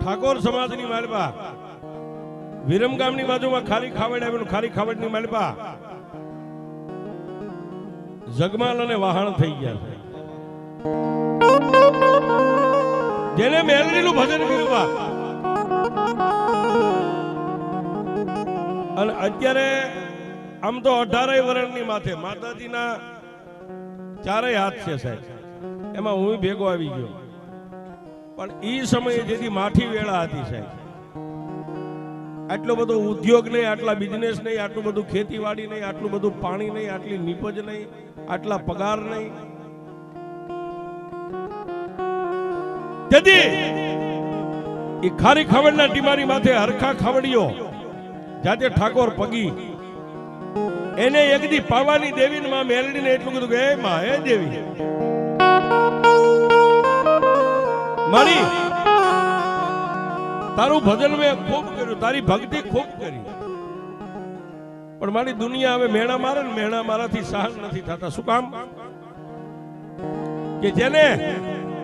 ઠાકોર સમાજની માલપા વિરમ ગામની બાજુમાં ખારી ખાવડ આવેલું ખારી ખાવડની માલપા જગમાલ અને વહાણ થઈ ગયા છે. જેને મેલરીનું ભજન કર્યું અને અત્યારે આમ તો અઢારેય વર્ષની માથે, માતાજીના ચારેય હાથ છે સાહેબ. એમાં હું ભેગો આવી ગયો. પણ એ સમયે જેથી માઠી વેળા હતી સાહેબ. આટલો બધો ઉદ્યોગ નહીં, આટલા બિઝનેસ નહીં, આટલું બધું ખેતીવાડી નહીં, આટલું બધું પાણી નહીં, આટલી નીપજ નહીં, આટલા પગાર નહીં. જદી એ ખારી ખાવડના ટીમારી માથે હરખા ખાવડીઓ જાતે ઠાકોર પગી. એને એકદી પાવાની દેવી માં મેલડીને એટલું કીધું કે, એ માં હે દેવી. મારી તારું ભજન મેં ખૂબ કર્યું, તારી ભક્તિ ખૂબ કરી. પણ મારી દુનિયા હવે મેણા મારે ને મેણા મારાથી સહન નથી થતા. શું કામ? કે જેને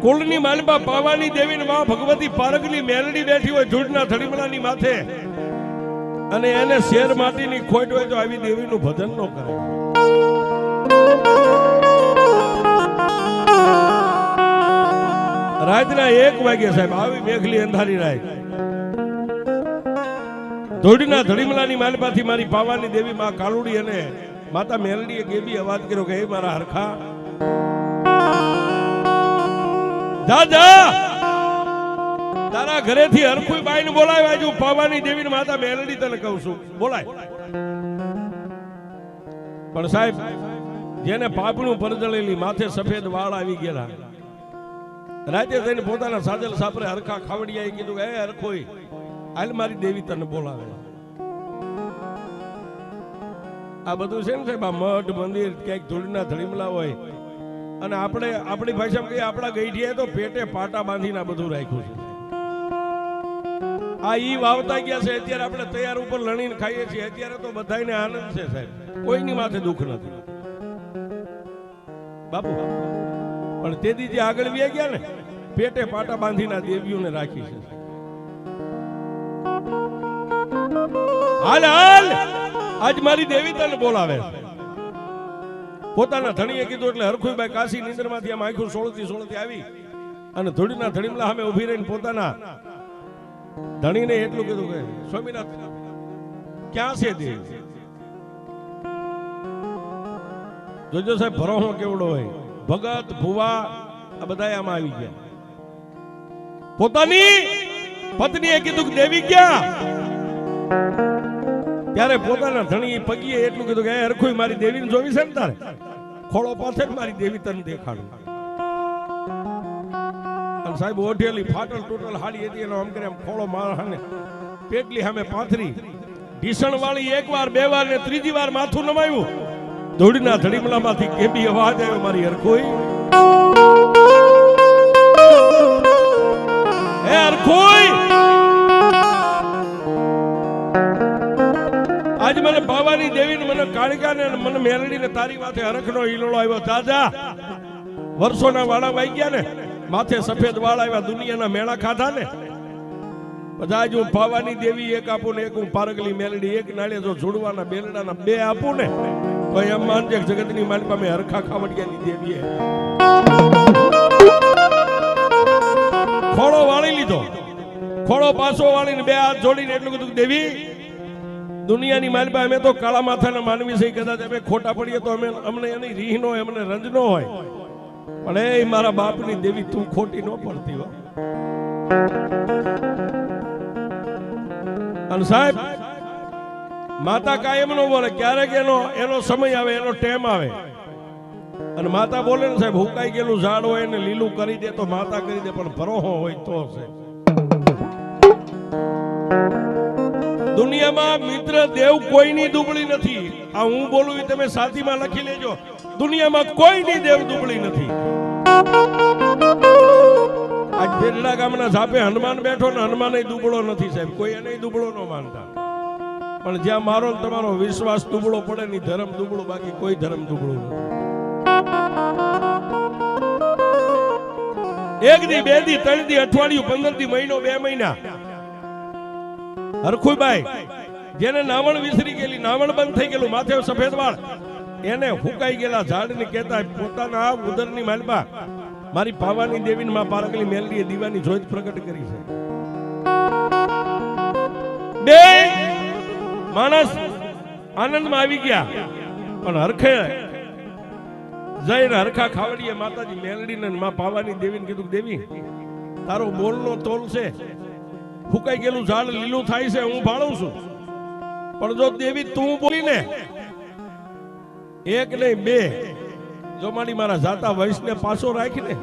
કુળની માલમાં પાવાની દેવી ને માં ભગવતી પારગની મેલડી બેઠી હોય ધૂળના થડીમલાની માથે, અને એને શેર માટીની ખોટ હોય તો આવી દેવીનું ભજન ન કરે. રાતના એક વાગે સાહેબ, આવી મેઘલી અંધારી રાત ધોડીના ધડીમલાની માલપાથી મારી પાવાની દેવી માં કાલુડી અને માતા મેલડીએ કેવી અવાજ કર્યો કે, હે મારા હરખા. જા તારા ઘરેથી બાઈ બાઈને બોલાય, આજુ પાવાની દેવી માતા મેલડી તને કહું છું. બોલાય. પણ સાહેબ, જેને પાપણું પરજળેલી માથે સફેદ વાળ આવી ગયેલા રાતે થઈને પોતાના સાજલ સાપરે હરખા ખાવડિયા કીધું એ હરખોઈ, હાલ મારી દેવી તને બોલાવે. આ બધું છે ને સાહેબ, આ મઠ, મંદિર, ક્યાંક ધૂળના ધડીમલા હોય. અને આપણે, આપણી ભાષામાં કહીએ, આપણા ગઈઢિયાએ તો પેટે પાટા બાંધીને આ બધું રાખ્યું છે. આ ઈ વાવતા ગયા છે, અત્યારે આપણે તૈયાર ઉપર લણીને ખાઈએ છીએ. અત્યારે તો બધાને આનંદ છે સાહેબ. કોઈની માથે દુઃખ નથી. બાપુ પણ તેથી જે આગળ વ્યા ગયા ને, પેટે પાટા બાંધીના દેવીઓને રાખી છે. હાલ હાલ! આજ મારી દેવી તને બોલાવે. પોતાના ધણીએ કીધું એટલે હરખુભાઈ કાશી નિંદરમાંથી આમ આંખું સોળતી સોળતી આવી અને ધૂળીના ધણીમલા સામે ઊભી રહીને પોતાના ધણીને એટલું કીધું કે, સ્વામિનાથ, ક્યાં છે દેવ? જોજો સાહેબ ભરોહો કેવડો હોય? ભગત, ભુવા, આ બધા આમાં આવી ગયા. પોતાની પત્નીએ કીધું કે દેવી ક્યાં? ત્યારે પોતાના ધણી પગીએ એટલું કીધું કે હરખુઈ, મારી દેવીને જોવી છે ને તારે? ખોળો પાસે મારી દેવી તને દેખાડું. અને સાહેબ, ઓઢેલી ફાટલ ટોટલ હાડી હતી, એનો આમ કરે આમ ખોળો મારહાને પેટલી સામે પાથરી. ઢીસણ વાળી એક વાર બે વાર ને ત્રીજી વાર માથું નમાયું. ધૂળના ધડીમલામાંથી કેબી અવાજ આવ્યો મારી હરખોઈ. હે હરખોઈ! આજ મને બાવાની દેવીને મને કાળિકાને ને મને મેલડીને તારી માથે હરખનો હિલોળો આવ્યો. દાદા, વર્ષોના વાળા વાઈ ગયા ને, માથે સફેદ વાળ આવ્યા દુનિયાના મેળા ખાધા ને. બધા જ ભાવાની દેવી, એક આપું ને એક હું પારગલી મેલડી, એક નાળે જો જોડવાના બેલડાના બે આપું ને. તો એમ માનજે જગતની માલિકા અમે હરખા ખાવડિયાની દેવીએ. ખોળો વાળી લીધો. ખોળો પાછો વાળીને બે હાથ જોડીને એટલું કીધું દેવી, દુનિયાની માલિકા અમે તો કાળા માથાના માનવી છે કદાચ અમે ખોટા પડીએ તો અમે અમને એની રીહ નો હોય, અમને રંજ નો હોય. પણ એ મારા બાપની દેવી, તું ખોટી ન પડતી હો. અને સાહેબ માતા કાયમ નો બોલે, ક્યારેક એનો એનો સમય આવે, એનો ટેમ આવે. અને માતા બોલે ને સાહેબ, હુકાઈ ગયેલું ઝાડ હોય ને લીલું કરી દે તો માતા કરી દે, પણ ભરોહો હોય તો છે દુનિયામાં મિત્ર દેવ કોઈની દુબળી નથી. આ હું બોલું તમે સાથીમાં લખી લેજો. દુનિયામાં કોઈની દેવ દુબળી નથી. આજ બેરડા ગામના ઝાપે હનુમાન બેઠો ને હનુમાન દુબળો નથી સાહેબ. કોઈ એને દુબળો ન માનતા. પણ જ્યાં મારો તમારો વિશ્વાસ દુબળો પડે ને ધર્મ દુબળો, બાકી કોઈ ધર્મ દુબળો નથી. એક દી, બે દી, ત્રણ દી, અઠવાડિયું, પંદર દી, મહિનો, બે મહિના. હરખુભાઈ જેને નાવણ વિસરી ગયેલી, નાવણ બંધ થઈ ગયેલું, માથે સફેદ વાળ એને હુકાઈ ગયેલા ઝાડને કહેતા પોતાના ઉદરની માલબા મારી પાવાની દેવીને માં પારકલી મેલડીએ દીવાની જોત પ્રગટ કરી છે. બે માણસ આનંદમાં આવી ગયા. પણ હરખે જઈને હરખા ખાવડીએ માતાજી મેલડીને માં પાવાની દેવીને કીધું દેવી, તારો બોલનો તોલ છે. ફૂકાઈ ગયેલું ઝાડ લીલું થાય છે, હું ભાળું છું. પણ જો દેવી તું બોલીને એક નહીં બે, જો મારી મારા જાતા વંશને પાછો રાખીને,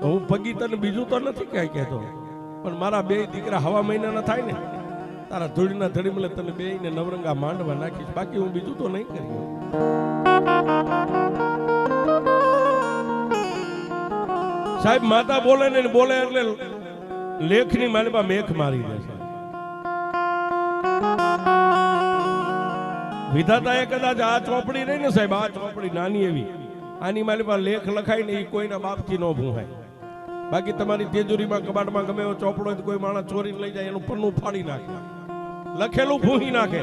તો હું પગી તને બીજું તો નથી કઈ કહેતો. પણ મારા બે દીકરા હવા મહિનાના થાય ને તારા ધૂળના ધડી મળે તને બે ને નવરંગા માંડવા નાખીશ. બાકી હું બીજું તો નહીં કરી સાહેબ, માતા બોલે ને બોલે એટલે લેખની માલમાં મેખ મારી દે છે. વિધાતાએ કદાચ આ ચોપડી રહી ને સાહેબ, આ ચોપડી નાની એવી. આની માલમાં લેખ લખાય ને એ કોઈના બાપથી ન ભૂહાય. બાકી તમારી તેજુરીમાં, કબાટમાં ગમે એવો ચોપડો કોઈ માણસ ચોરી લઈ જાય, એનું પન્નું ફાડી નાખે. લખેલું ભૂહી નાખે.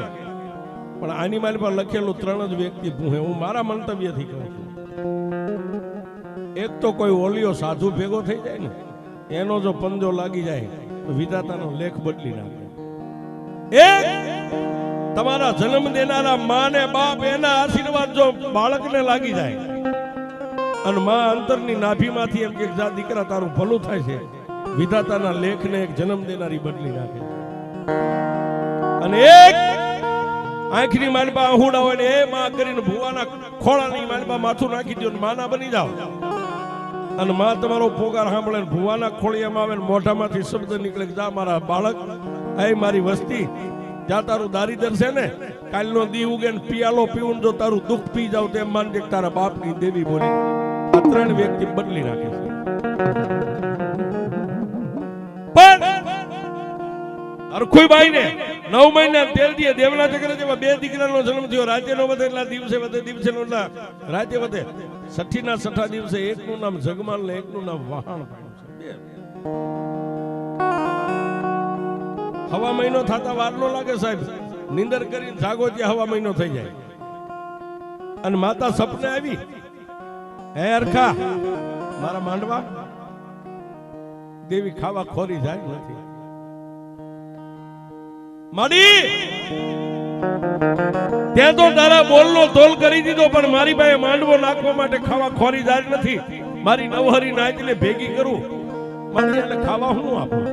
પણ આની મારી પર લખેલું ત્રણ જ વ્યક્તિ ભૂહે. હું મારા મંતવ્યથી કહું છું. એક તો કોઈ ઓલિયો સાધુ ભેગો થઈ જાય ને, એનો જો પંજો લાગી જાય, તો વિધાતાનો લેખ બદલી નાખે. એક, તમારા જન્મ દેનારા માને બાપ એના આશીર્વાદ જો બાળકને લાગી જાય, અને માં અંતરની નાભીમાંથી એમ કે જા દીકરા, તારું ભલું થાય છે. વિધાતાના લેખને એક જન્મ દેનારી બદલી નાખે. અને એક આંખની માલબા આહુડા હોય ને એ માં કરીને ભુવાના ખોળાની માલબા માથું નાખી દો ને માના બની જાઓ. અને માં તમારો પોકાર સાંભળે ને ભુવાના ખોળિયામાં આવે ને મોઢામાંથી શબ્દ નીકળે જા મારા બાળક એ મારી વસ્તી જ્યાં તારું દારિદ્ર છે ને, કાલનો દી ઉગે ને પિયાલો પીવું ને જો તારું દુઃખ પી જાવ તેમ માનજે દેખ તારા બાપની દેવી બોલી. આ ત્રણ વ્યક્તિ બદલી નાખે છે. પણ અરખુભાઈ ને નવ મહિના તેલ દે દેવના ચક્ર જેવા બે દીકરાનો જન્મ થયો. નો વધે એટલા દિવસે વધે, દિવસે નો એટલા રાજ્ય વધે. છઠ્ઠી ના દિવસે એકનું નામ જગમાલ ને એકનું નામ વહાણ હવા મહિનો થતા વાર લાગે સાહેબ. નિંદર કરીને જાગો ત્યાં હવા મહિનો થઈ જાય. અને માતા સપને આવી. હે અરખા મારા માંડવા. દેવી ખાવા ખોરી જાય નથી. માડી, ત્યાં તો તારા બોલનો તોલ કરી દીધો, પણ મારી પાસે માંડવો નાખવા માટે ખાવા ખોરી નથી. મારી નવહરી નાચને ભેગી કરું. મારી એટલે ખાવા હું આપું?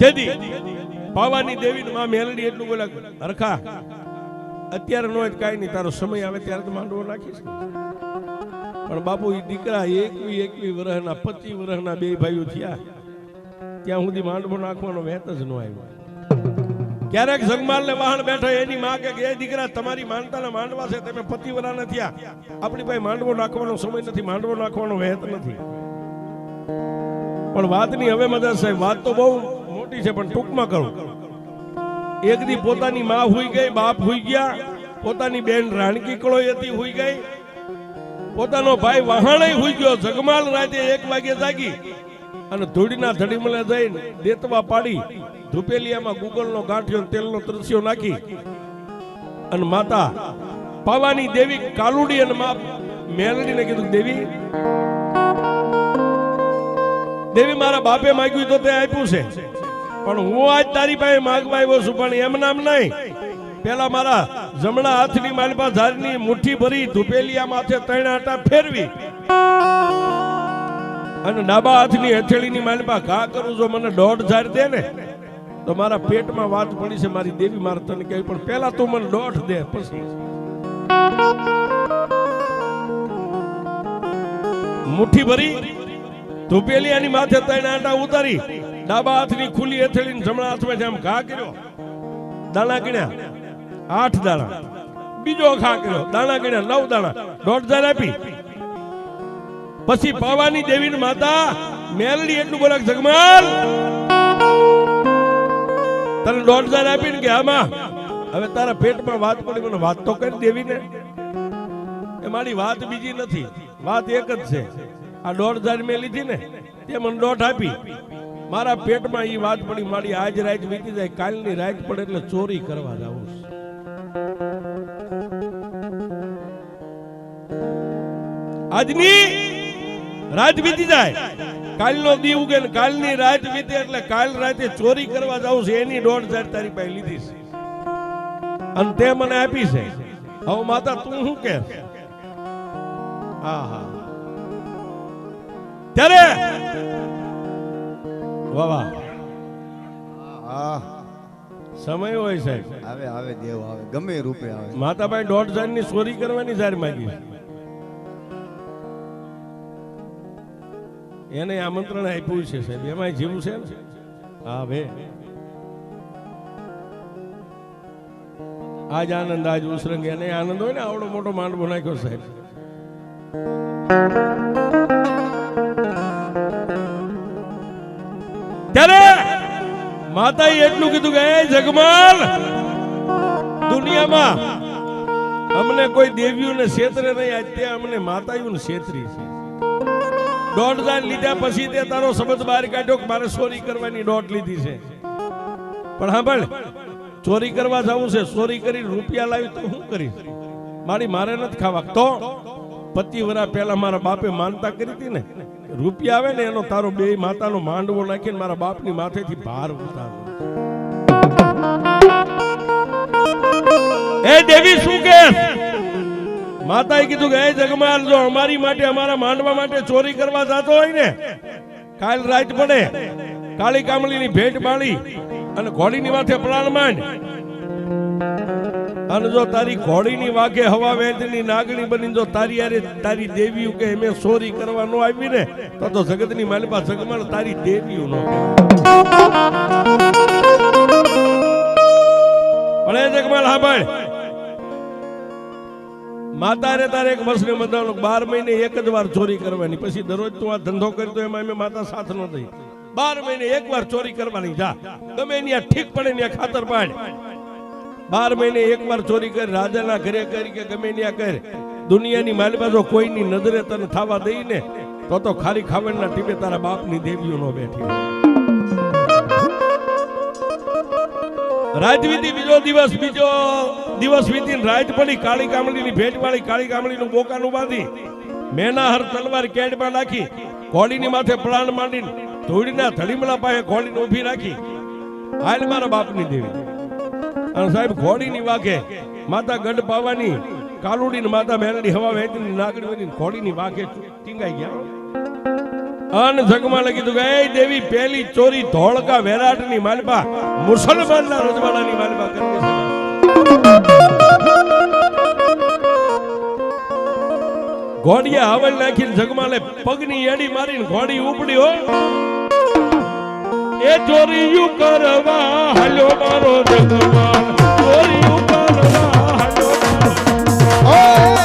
તેથી પાવાની દેવી માં મેલડી એટલું બોલા, હરખા, અત્યારે નો કાંઈ નહીં, તારો સમય આવે ત્યારે તો માંડવો નાખીશ. પણ બાપુ એ દીકરા એકવી એકવી વર્ષના પચીસ વર્ષના બે ભાઈઓ થયા. ત્યાં સુધી માંડવો નાખવાનો વેત જ ન આવ્યો. ક્યારેક જગમાલ ને વાહન બેઠો એની માં કે દીકરા, તમારી માનતાના માંડવા છે, તમે પતિવરા થયા. આપણી પાસે માંડવો નાખવાનો સમય નથી, માંડવો નાખવાનો વેત નથી. પણ વાતની હવે મદદ સાહેબ વાત તો બહુ મોટી છે, પણ ટૂંકમાં કરું એક દી પોતાની માં હુઈ ગઈ, બાપ હુઈ ગયા, પોતાની બેન રાણકી કળોઈ હતી હુઈ ગઈ, પોતાનો ભાઈ વહાણે હુઈ ગયો, જગમાલ રાતે એક વાગે જાગી અને ધૂળીના ધડીમલે જઈને દેતવા પાડી ધુપેલિયામાં ગુગલનો ગાંઠિયો તેલનો તરસ્યો નાખી. અને માતા, પાવાની દેવી કાલુડી અને મા મેલડીને કીધું, દેવી દેવી મારા બાપે માંગ્યું તો તે આપ્યું છે. પણ હું આજ તારી પાસે માગવા આવ્યો છું, પણ એમ નામ નહીં. પેલા મારા જમણા હાથની માલપા ઝાડની મુઠ્ઠી ભરી ધુપેલિયા માથે ત્રણ આટા ફેરવી. અને ડાબા હાથની હથેળીની માલમાં ઘા કરું જો મને દોઢ ઝાડ દે ને, તો મારા પેટમાં વાત પડી છે, મારી દેવી મારે તને કહે પણ પેલા તું મને દોઢ દે. પછી મુઠ્ઠી ભરી, ધૂપેલી એની માથે ત્રણ આંટા ઉતારી ડાબા હાથની ખુલ્લી હથેળીને જમણા હાથમાં જેમ ઘા કર્યો, દાણા ગણ્યા, આઠ દાણા, બીજો ઘા કર્યો, દાણા ગણ્યા, નવ દાણા, દોઢ હજાર આપી પછી ભવાની દેવી માતા મેલડી એટલું બોલાક જગમાલ! તને દોઢ હજાર આપીને કે, આમાં, હવે તારા પેટમાં વાત પડી, મને વાત તો કરી દેવી ને એ એ મારી વાત બીજી નથી, વાત એક જ છે. આ દોઢ હજાર મેં લીધી ને, તે મને દોઢ આપી. મારા પેટમાં એ વાત પડી, મારી આજ રાત વીતી જાય, કાલની રાત પડે એટલે ચોરી કરવા જાવું આજની રાત વીતી જાય. કાલનો દી ઉગે ને કાલની રાત વીતે એટલે કાલ રાતે ચોરી કરવા જાવું છે એની દોઢ હજાર તારી પાસે લીધી છે. અને તે મને આપી છે. હવે માતા તું શું કે? હા હા ત્યારે વાહ વાહ. હા સમય હોય સાહેબ. આવે આવે દેવ આવે. ગમે રૂપે આવે. માતાભાઈ દોઢ હજારની ચોરી કરવાની જાર માંગી એને આમંત્રણ આપ્યું છે સાહેબ. એમાં જીવું છે હા બે આજ આનંદ, આજ ઉસરંગ. એને આનંદ હોય ને, આવડો મોટો માંડવો નાખ્યો સાહેબ. ત્યારે માતાએ એટલું કીધું કે જગમાલ, દુનિયામાં અમને કોઈ દેવીઓને ક્ષેત્રે નહીં. આજ ત્યાં અમને માતાઓને ક્ષેત્રી છે. દોઢ દાન લીધા પછી તે તારો શબ્દ બહાર કાઢ્યો કે મારે ચોરી કરવાની દોઢ લીધી છે. પણ સાંભળ ચોરી કરવા જવું છે, ચોરી કરી રૂપિયા લાવી તો શું કરીશ? મારી મારે નથી ખાવા. તો પતિ વરા પહેલા મારા બાપે માનતા કરી હતી ને રૂપિયા આવે ને એનો તારો બે માતાનો માંડવો નાખીને મારા બાપની માથેથી ભાર ઉતારો. એ દેવી શું કે માતાએ કીધું કે એ જગમાલ, જો અમારી માટે, અમારા માંડવા માટે ચોરી કરવા જતો હોય ને, કાલ રાત પડે, કાળી કામલીની ભેટ બાળી અને ઘોડીની માથે પ્રાણ માંડ. અને જો તારી ઘોડીની વાઘે હવા વેદની નાગણી બની જો તારી આરે તારી દેવીઓ કે એમે ચોરી કરવા નો આવી ને, તો તો જગતની માલિપા જગમાલ તારી દેવીઓ નો પણ એ જગમાલ, હા માતા રે તારે એક વર્ષની મતદાન બાર મહિને એક જ વાર ચોરી કરવાની. પછી દરરોજ તું આ ધંધો કરતો એમાં અમે માતા સાથ ન થઈ બાર મહિને એક વાર ચોરી કરવાની, જા. ગમે એની આ ઠીક પડે ને ખાતર પાડ. બાર મહિને એક વાર ચોરી કરી, રાજાના ઘરે કરી કે ગમે ત્યાં કર. દુનિયાની માલિબા બાજુ કોઈની નજરે તને થવા દઈ ને, તો તો ખાલી ખાવડના ટીપે તારા બાપની દેવીઓ નો બેઠી હોય. બીજો દિવસ, બીજો દિવસ વીતીને રાત પડી, કાળી કામળીની ભેટ વાળી કાળી કામળીનું બોકાનું બાંધી, મેનાહર તલવાર કેડમાં નાખી, ઘોડીની માથે પ્રાણ માંડીને ધૂળીના ધડીમલા પાસે ઘોડીને ઊભી રાખી. હાલ મારા બાપની દેવી. અને સાહેબ, ઘોડીની વાઘે માતા ગઢ પાવાની કાલુડી ને માતા મેરડી હવા વહેતી નાગડી વહેતી ઘોડીની વાઘે ટીંગાઈ ગયા. અન જગમાં કીધું કે, એ દેવી, પેલી ચોરી ધોળકા વેરાટની માલપા મુસલમાનના રજવાડાની માલપા કરી ઘોડિયા હવલ નાખીને જગમાલે પગની એડી મારીને ઘોડી ઉપડી હો એ ચોરીયું કરવા હાલ્યો મારો જગમાલ. ચોરીયું કરવા હાલ્યો મારો